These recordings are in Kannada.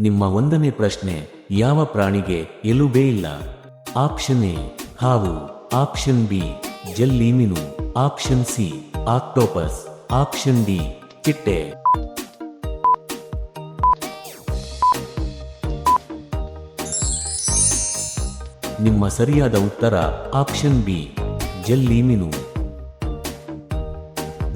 ನಿಮ್ಮ ಒಂದನೇ ಪ್ರಶ್ನೆ, ಯಾವ ಪ್ರಾಣಿಗೆ ಎಲುಬೇ ಇಲ್ಲ? ಆಪ್ಷನ್ ಎ, ಹಾವು. ಆಪ್ಷನ್ ಬಿ ಜಲ್ಲಿ ಮೀನು option C, octopus. Option D, ಚಿಟ್ಟೆ. ನಿಮ್ಮ ಸರಿಯಾದ ಉತ್ತರ, ಆಪ್ಷನ್ ಬಿ ಜಲ್ಲಿ ಮೀನು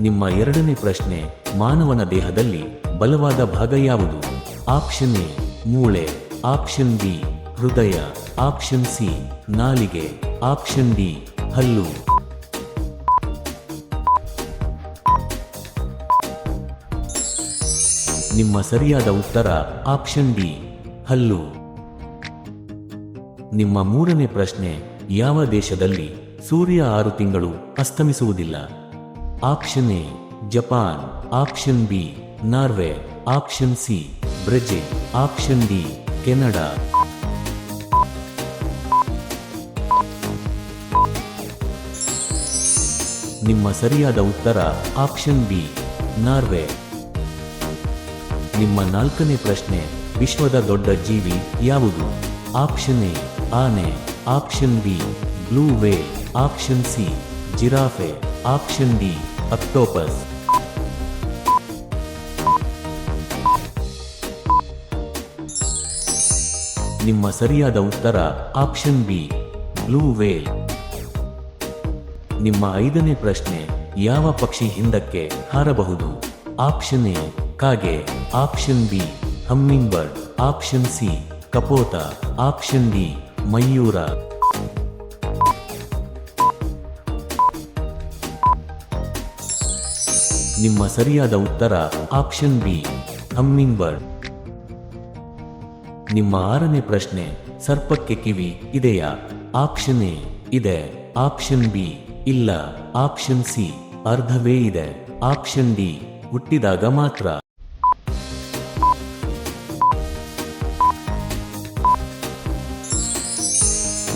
ನಿಮ್ಮ ಎರಡನೇ ಪ್ರಶ್ನೆ, ಮಾನವನ ದೇಹದಲ್ಲಿ ಬಲವಾದ ಭಾಗ ಯಾವುದು? ಆಪ್ಷನ್ ಎ, ಮೂಳೆ. ಆಪ್ಷನ್ ಬಿ, ಹೃದಯ. ಆಪ್ಷನ್ ಸಿ, ನಾಲಿಗೆ. ಆಪ್ಷನ್ ಡಿ, ಹಲ್ಲು. ನಿಮ್ಮ ಸರಿಯಾದ ಉತ್ತರ, ಆಪ್ಷನ್ ಡಿ, ಹಲ್ಲು. ನಿಮ್ಮ ಮೂರನೇ ಪ್ರಶ್ನೆ, ಯಾವ ದೇಶದಲ್ಲಿ ಸೂರ್ಯ ಆರು ತಿಂಗಳು ಅಸ್ತಮಿಸುವುದಿಲ್ಲ? Option A, Japan. Option B, Norway. Option C Brazil option D, Canada. ನಿಮ್ಮ ಸರಿಯಾದ ಉತ್ತರ ಆಪ್ಷನ್ ಬಿ, ನಾರ್ವೆ. ನಿಮ್ಮ ನಾಲ್ಕನೇ ಪ್ರಶ್ನೆ, ವಿಶ್ವದ ದೊಡ್ಡ ಜೀವಿ ಯಾವುದು? ಆಪ್ಷನ್ ಎ, ಆನೆ. Option B, blue whale. Option C, giraffe. Option D, octopus. ನಿಮ್ಮ ಸರಿಯಾದ ಉತ್ತರ ಆಪ್ಷನ್ ಬಿ, ಬ್ಲೂ ವೇಲ್. ನಿಮ್ಮ ಐದನೇ ಪ್ರಶ್ನೆ, ಯಾವ ಪಕ್ಷಿ ಹಿಂದಕ್ಕೆ ಹಾರಬಹುದು? ಆಪ್ಷನ್ ಎ, ಕಾಗೆ. Option B hummingbird option C, ಕಪೋತ. Option D, ಮಯೂರ. ನಿಮ್ಮ ಸರಿಯಾದ ಉತ್ತರ ಆಪ್ಷನ್ ಬಿ ಹಮ್ಮಿಂಗ್ ಬರ್ಡ್ ನಿಮ್ಮ ಆರನೇ ಪ್ರಶ್ನೆ ಸರ್ಪಕ್ಕೆ ಕಿವಿ ಇದೆಯಾ? ಆಪ್ಷನ್ ಎ ಇದೆ. ಆಪ್ಷನ್ ಬಿ ಇಲ್ಲ. ಆಪ್ಷನ್ ಸಿ ಅರ್ಧವೇ ಇದೆ. ಆಪ್ಷನ್ ಡಿ ಹುಟ್ಟಿದಾಗ ಮಾತ್ರ.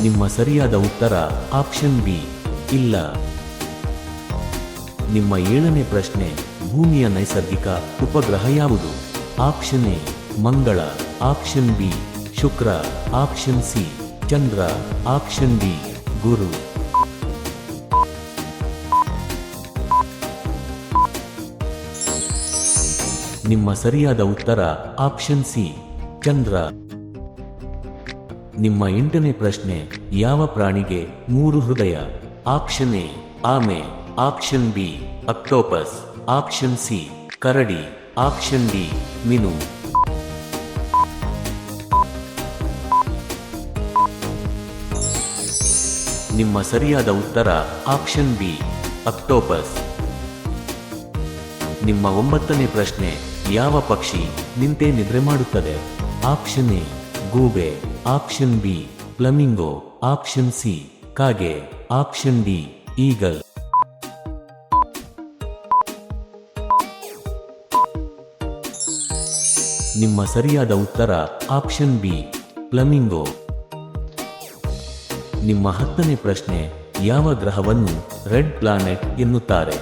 ನಿಮ್ಮ ಸರಿಯಾದ ಉತ್ತರ ಆಪ್ಷನ್ ಬಿ ಇಲ್ಲ. ನಿಮ್ಮ ಏಳನೇ ಪ್ರಶ್ನೆ ಭೂಮಿಯ ನೈಸರ್ಗಿಕ ಉಪಗ್ರಹ ಯಾವುದು? ಆಪ್ಷನ್ ಎ ಮಂಗಳ. ಆಪ್ಷನ್ ಬಿ, ಶುಕ್ರ. ಆಪ್ಷನ್ ಸಿ, ಚಂದ್ರ. ಆಪ್ಷನ್ ಡಿ, ಗುರು. ನಿಮ್ಮ ಸರಿಯಾದ ಉತ್ತರ, ಆಪ್ಷನ್ ಸಿ, ಚಂದ್ರ. ನಿಮ್ಮ ಎಂಟನೇ ಪ್ರಶ್ನೆ, ಯಾವ ಪ್ರಾಣಿಗೆ ಮೂರು ಹೃದಯ? ಆಪ್ಷನ್ ಎ, ಆಮೆ. Option B, octopus. Option C, ಕರಡಿ. ಆಪ್ಷನ್ ಡಿ, ಮಿನು. ನಿಮ್ಮ ಸರಿಯಾದ ಉತ್ತರ ಆಪ್ಷನ್ ಬಿ, ಅಕ್ಟೋಪಸ್. ನಿಮ್ಮ ಒಂಬತ್ತನೇ ಪ್ರಶ್ನೆ, ಯಾವ ಪಕ್ಷಿ ನಿಂತೆ ನಿದ್ರೆ ಮಾಡುತ್ತದೆ? ಆಪ್ಷನ್ ಎ, ಗೂಬೆ. Option B flamingo option C, ಕಾಗೆ. Option D, eagle. ನಿಮ್ಮ ಸರಿಯಾದ ಉತ್ತರ ಆಪ್ಷನ್ ಬಿ, ಫ್ಲಮಿಂಗೋ. ನಿಮ್ಮ ಹತ್ತನೇ ಪ್ರಶ್ನೆ, ಯಾವ ಗ್ರಹವನ್ನು ರೆಡ್ ಪ್ಲಾನೆಟ್ ಎನ್ನುತ್ತಾರೆ?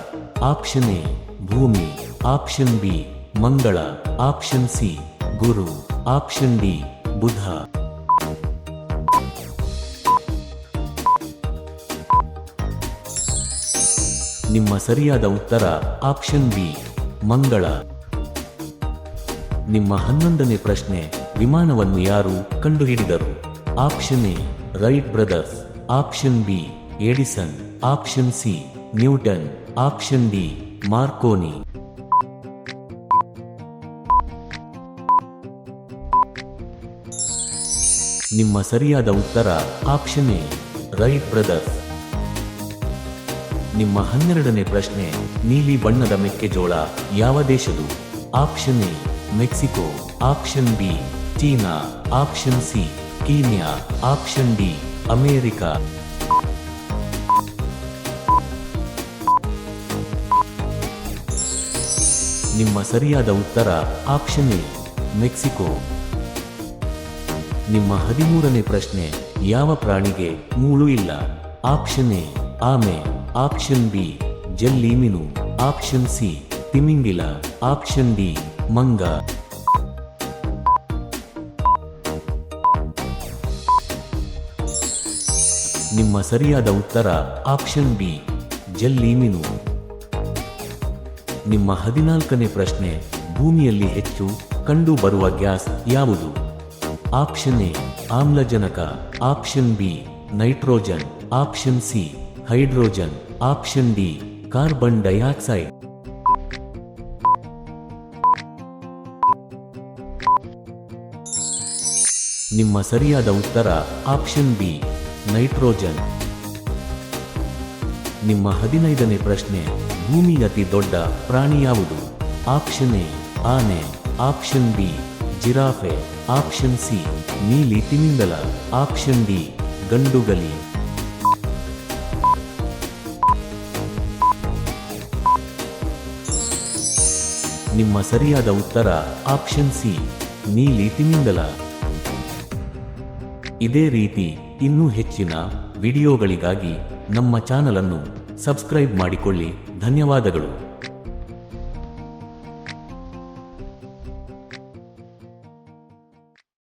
ಆಪ್ಷನ್ ಎ, ಭೂಮಿ. ಆಪ್ಷನ್ ಬಿ, ಮಂಗಳ. ಆಪ್ಷನ್ ಸಿ, ಗುರು. ಆಪ್ಷನ್ ಡಿ, ಬುಧ. ನಿಮ್ಮ ಸರಿಯಾದ ಉತ್ತರ, ಆಪ್ಷನ್ ಬಿ, ಮಂಗಳ. ನಿಮ್ಮ ಹನ್ನೊಂದನೇ ಪ್ರಶ್ನೆ, ವಿಮಾನವನ್ನು ಯಾರು ಕಂಡುಹಿಡಿದರು? Option A Wright brothers, option B, Edison, option C, Newton, option D, Marconi. ನಿಮ್ಮ ಸರಿಯಾದ ಉತ್ತರ ಆಪ್ಷನ್ ಎ, ರೈಟ್ ಬ್ರದರ್ಸ್. ನಿಮ್ಮ ಹನ್ನೆರಡನೇ ಪ್ರಶ್ನೆ, ನೀಲಿ ಬಣ್ಣದ ಮೆಕ್ಕೆಜೋಳ ಯಾವ ದೇಶದು? Option A, Mexico, option B, China, option C. Kenya, option D America. ನಿಮ್ಮ ಸರಿಯಾದ ಉತ್ತರ ಆಪ್ಷನ್ ಎ, ಮೆಕ್ಸಿಕೋ. ನಿಮ್ಮ ಹದಿಮೂರನೇ ಪ್ರಶ್ನೆ, ಯಾವ ಪ್ರಾಣಿಗೆ ಮೂಳು ಇಲ್ಲ? ಆಪ್ಷನ್ ಎ, ಆಮೆ. ಆಪ್ಷನ್ ಬಿ, ಜಲ್ಲಿ ಮೀನು. ಆಪ್ಷನ್ ಸಿ, ತಿಮಿಂಗಿಲ. ಆಪ್ಷನ್ ಡಿ, ಮಂಗ. ನಿಮ್ಮ ಸರಿಯಾದ ಉತ್ತರ ಆಪ್ಷನ್ ಬಿ, ಜಲ್ಲಿ ಮೀನು. ನಿಮ್ಮ ಹದಿನಾಲ್ಕನೇ ಪ್ರಶ್ನೆ, ಭೂಮಿಯಲ್ಲಿ ಹೆಚ್ಚು ಕಂಡುಬರುವ ಗ್ಯಾಸ್ ಯಾವುದು? ಆಪ್ಷನ್ ಎ, ಆಮ್ಲಜನಕ. Option B, nitrogen. Option C, hydrogen. Option D, carbon dioxide. ನಿಮ್ಮ ಸರಿಯಾದ ಉತ್ತರ ಆಪ್ಷನ್ ಬಿ. ನೈಟ್ರೋಜನ್. ನಿಮ್ಮ ಹದಿನೈದನೇ ಪ್ರಶ್ನೆ, ಭೂಮಿ ಅತಿ ದೊಡ್ಡ ಪ್ರಾಣಿ ಯಾವುದು? ಆಪ್ಷನ್ ಎ, ಆನೆ. Option B, giraffe. Option C, ನೀಲಿ ತಿಮಿಂಗಲ. ಆಪ್ಷನ್ ಡಿ, ಗಂಡುಗಲಿ. ನಿಮ್ಮ ಸರಿಯಾದ ಉತ್ತರ, ಆಪ್ಷನ್ ಸಿ, ನೀಲಿ ತಿಮಿಂಗಲ. ಇದೇ ರೀತಿ. ಇನ್ನೂ ಹೆಚ್ಚಿನ ವಿಡಿಯೋಗಳಿಗಾಗಿ ನಮ್ಮ ಚಾನಲನ್ನು ಸಬ್ಸ್ಕ್ರೈಬ್ ಮಾಡಿಕೊಳ್ಳಿ. ಧನ್ಯವಾದಗಳು.